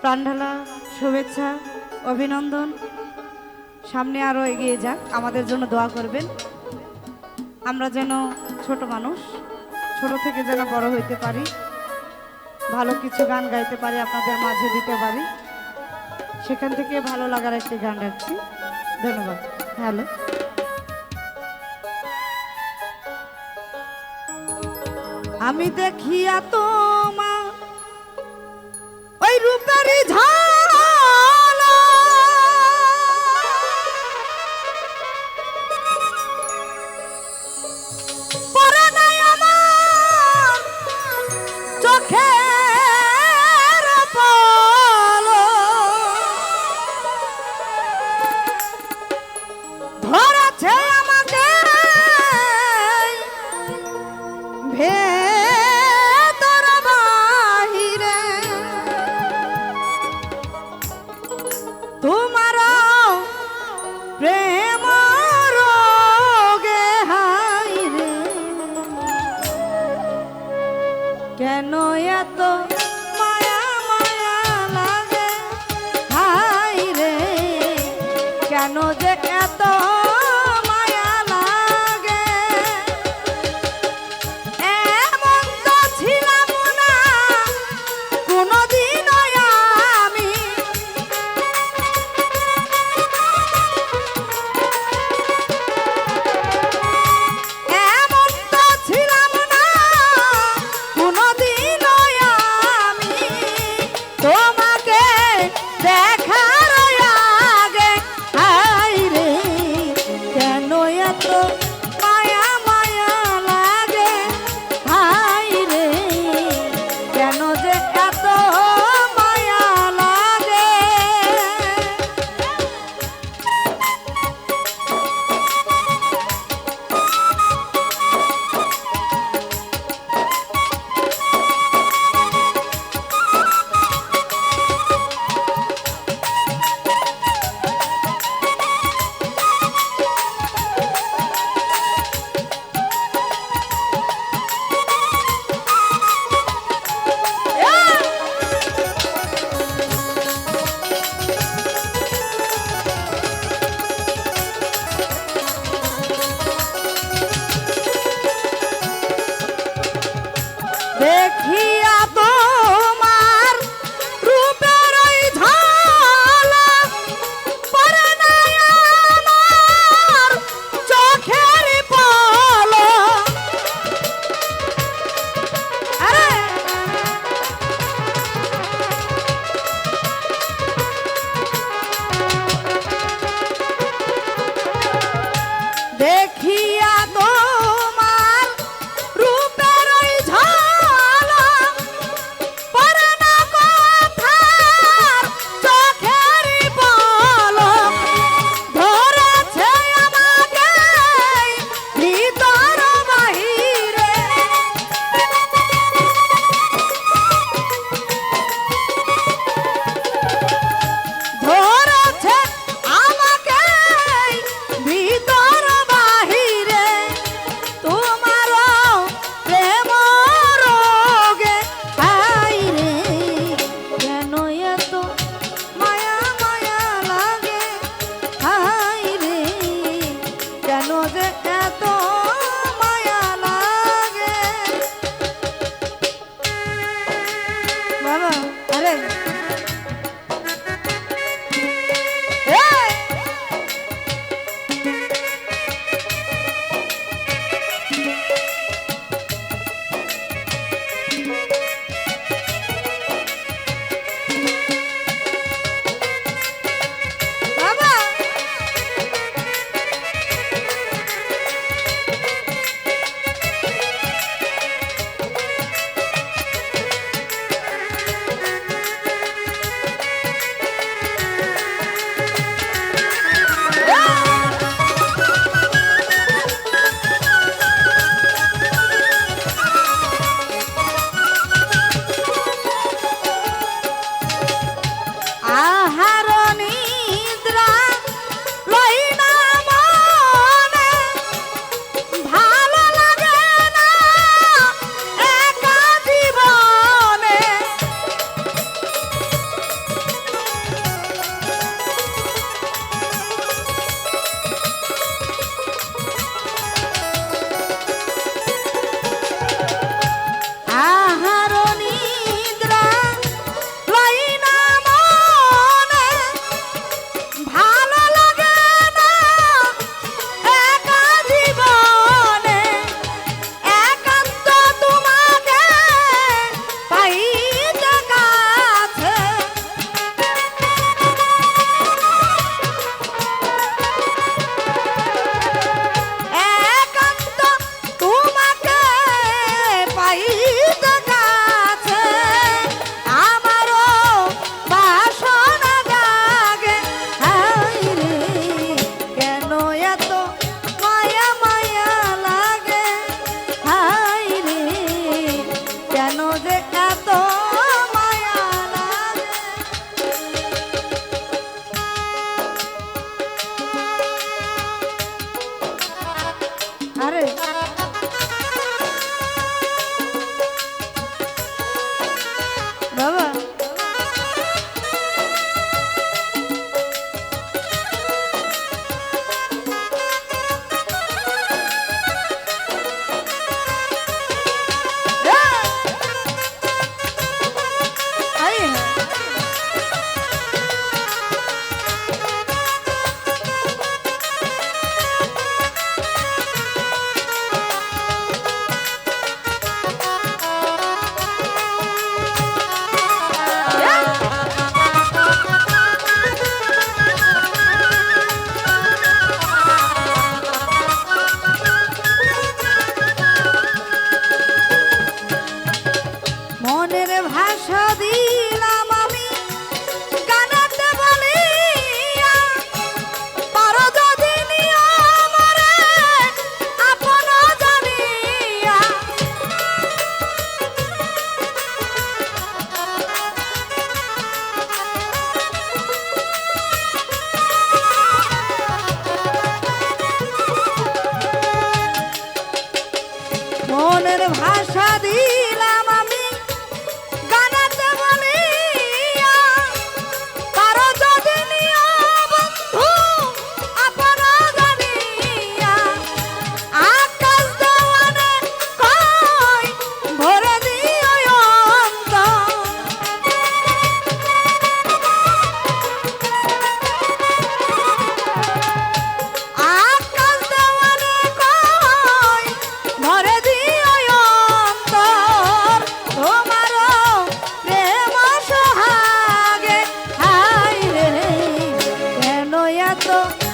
প্রাণঢালা, শুভেচ্ছা, অভিনন্দন। সামনে আরও এগিয়ে যাক, আমাদের জন্য দোয়া করবেন। আমরা যেন ছোট মানুষ, ছোট থেকে যেন বড় হইতে পারি। ভালো কিছু গান গাইতে পারি, আপনাদের মাঝে দিতে পারি। সেখান থেকে ভালো লাগার একটি গান রাখছি। ধন্যবাদ। হ্যালো। আমি দেখিয়া তো ঝাড় এত